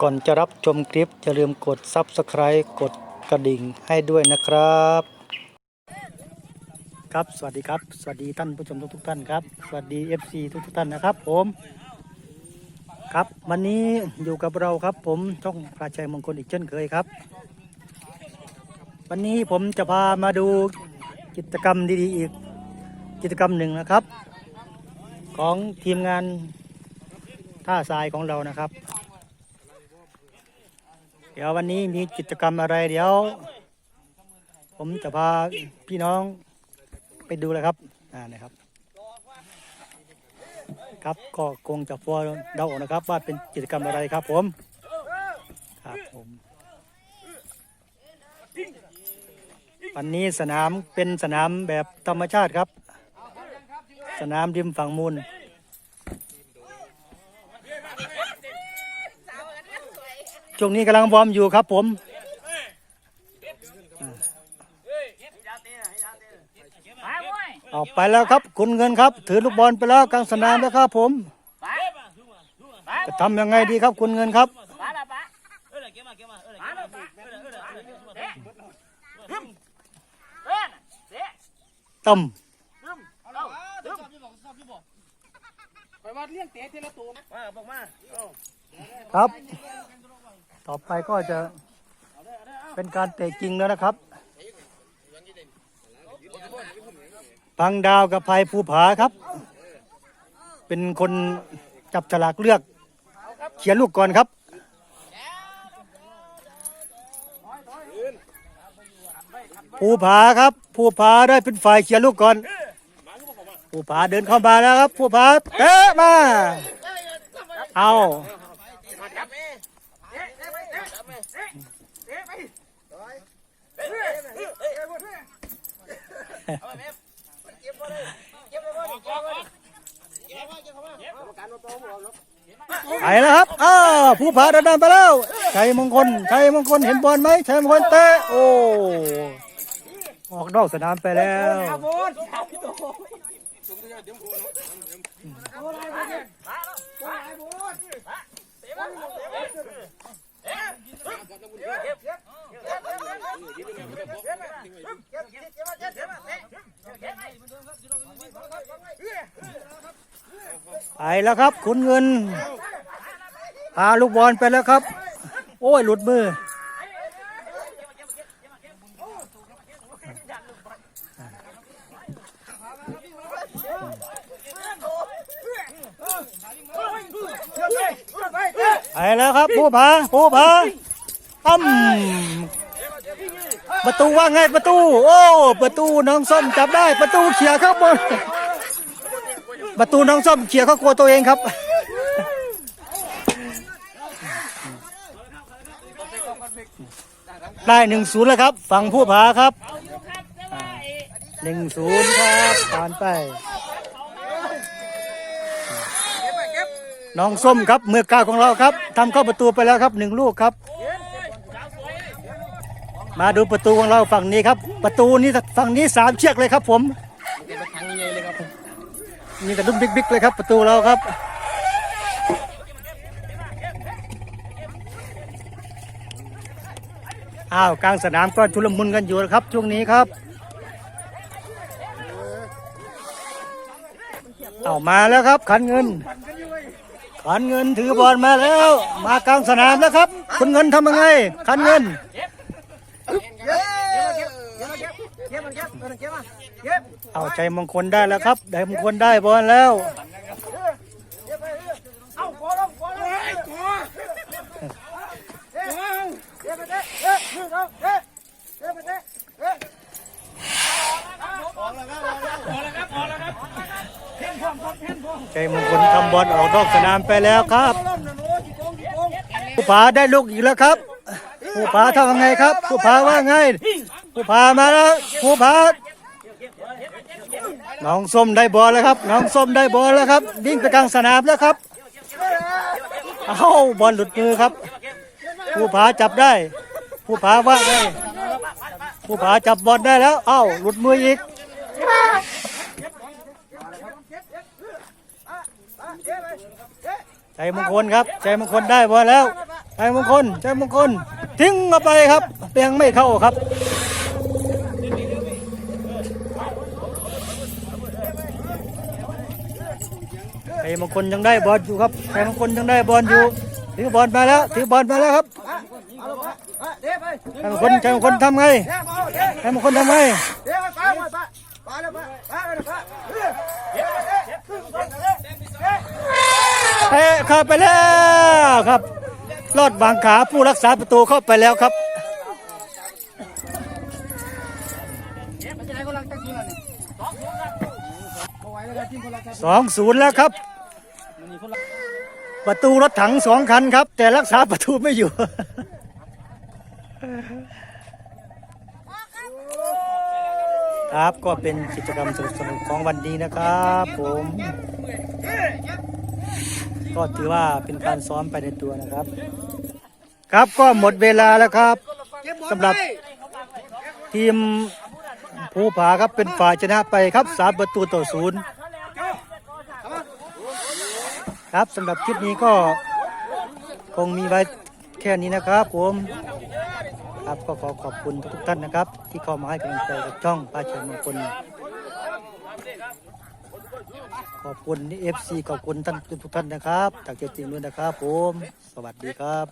ก่อนจะรับชมคลิปอย่าลืมกด Subscribe กดกระดิ่งให้ด้วยนะครับ ครับสวัสดีครับ สวัสดีท่านผู้ชมทุกๆท่านครับ สวัสดี FC ทุกๆท่านนะครับ ผมครับวันนี้อยู่กับเราครับ ผมช่องพระชัยมงคลอีกเช่นเคยครับ วันนี้ผมจะพามาดูกิจกรรมดีๆอีกกิจกรรมหนึ่งนะครับ ของทีมงานท่าทรายของเรานะครับ ดี๋ยววันนี้มีกิจกรรมอะไรเดี๋ยว ผมจะพาพี่น้องไปดูเลยครับอ่านะครับ ครับก็คงจะพอเดาออกนะครับ ว่าเป็นกิจกรรมอะไรครับ ผมครับผมวันนี้สนามเป็นสนามแบบธรรมชาติครับ สนามริมฝั่งมูล ช่วงนี้กำลังวอร์มอยู่ครับผมออกไปแล้วครับคุณเงินครับ ถือลูกบอลไปแล้วกลางสนามแล้วครับผมจะทำยังไงดีครับคุณเงินครับต่ำครับ ต่อไปก็จะเป็นการเตะจริงแล้วนะครับปังดาวกับภัยภูผาครับ เป็นคนจับฉลากเลือก เขียนลูกก่อนครับภูผาครับภูผาได้เป็นฝ่ายเขียนลูกก่อนภูผาเดินเข้ามาแล้วครับภูผาเตะมาเอา ไปแล้วครับ อ้าวผู้ผาเดินไปแล้ว ชัยมงคล ชัยมงคลเห็นบอลไหมชัยมงคลเตะ โอ้ ออกนอกสนามไปแล้ว บอลสามตัว ไปแล้วครับขุนเงินพาลูกบอลไปแล้วครับ โอ้ยหลุดมือไปแล้วครับผู้ผาผู้ผาตั้ม ประตูว่าไงประตู โอ้ ประตูน้องส้มจับได้ ประตูเขี่ยเข้าบน ประตูน้องส้มเขี่ยเข้าครัวตัวเองครับได้หนึ่งศูนย์แล้วครับ ฝั่งผู้ผาครับหนึ่งศูนย์ครับผ่านไป น้องส้มครับเมื่อกาของเราครับทำเข้าประตูไปแล้วครับหนึ่งลูกครับ มาดูประตูของเราฝั่งนี้ครับ ประตูนี้ฝั่งนี้สามเชือกเลยครับ ผมเป็นรถถังใหญ่เลยครับมีแต่รุ่นบิ๊กๆเลยครับ ประตูเราครับอ้าวกลางสนามก็ชุลมุนกันอยู่ครับ ช่วงนี้ครับ เอามาแล้วครับ ขันเงิน ขันเงินถือบอลมาแล้ว มากลางสนามแล้วครับคุณเงินทำยังไง ขันเงิน เก็บมันเก็บเออเก็บมาเก็บเอาใจมงคลได้แล้วครับได้มงคลได้บอลแล้วเอาขอลงขอลงไอ้ขอเก็บเก็บไปเตะเอ๊ะมือเอ๊ะเก็บไปเตะเอ๊ะออกแล้วครับออกแล้วครับออกแล้วครับเพ่นพร้อมครับเพ่นพร้อมใจมงคลทำบอลออกนอกสนามไปแล้วครับล้มนะโน้จีโกงจีโกงผู้ผาได้ลูกอีกแล้วครับผู้ผาทำยังไงครับผู้ผาว่าไง ผู้ผามาแล้วผู้ผาน้องส้มได้บอลแล้วครับ น้องส้มได้บอลแล้วครับวิ่งไปกลางสนามแล้วครับเอ้าบอลหลุดมือครับผู้ผาจับได้ผู้ผาว่าไงผู้ผาจับบอลได้แล้ว เอ้าหลุดมืออีกใจมงคลครับ ใจมงคลได้บอลแล้วชัยมงคลชัยมงคลทิ้งเข้าไปครับเปียงไม่เข้าครับ มงคลยังได้บอลอยู่ครับชัยมงคลยังได้บอลอยู่ถือบอลมาแล้วถือบอลมาแล้วครับเอาลงมาเดี๋ยวไปชัยมงคลชัยมงคลทำไงเดี๋ยวมางคลทำไงเดี๋ยวไปไปแล้วไปไปแล้วไปเดี๋ยวเดี๋ยวเดี๋ยวเดี๋ยวเตะเข้าไปแล้วครับลอดบางขาผู้รักษาประตูเข้าไปแล้วครับสองศูนย์แล้วครับ ประตูรถถังสองคันครับ แต่รักษาประตูไม่อยู่ ครับก็เป็นกิจกรรมสนุกๆของวันนี้นะครับผม ก็ถือว่าเป็นการซ้อมไปในตัวนะครับ ครับก็หมดเวลาแล้วครับสำหรับทีมภูผาครับเป็นฝ่ายชนะไปครับสามประตูต่อศูนย์ ครับสำหรับคลิปนี้ก็คงมีไว้แค่นี้นะครับผมครับก็ขอขอบคุณทุกท่านนะครับ ที่เข้ามาให้กำลังใจกับช่องป้าเฉยมงคลขอบคุณเอฟซีขอบคุณท่านทุกท่านนะครับจากใจจริงด้วยนะครับผม สวัสดีครับ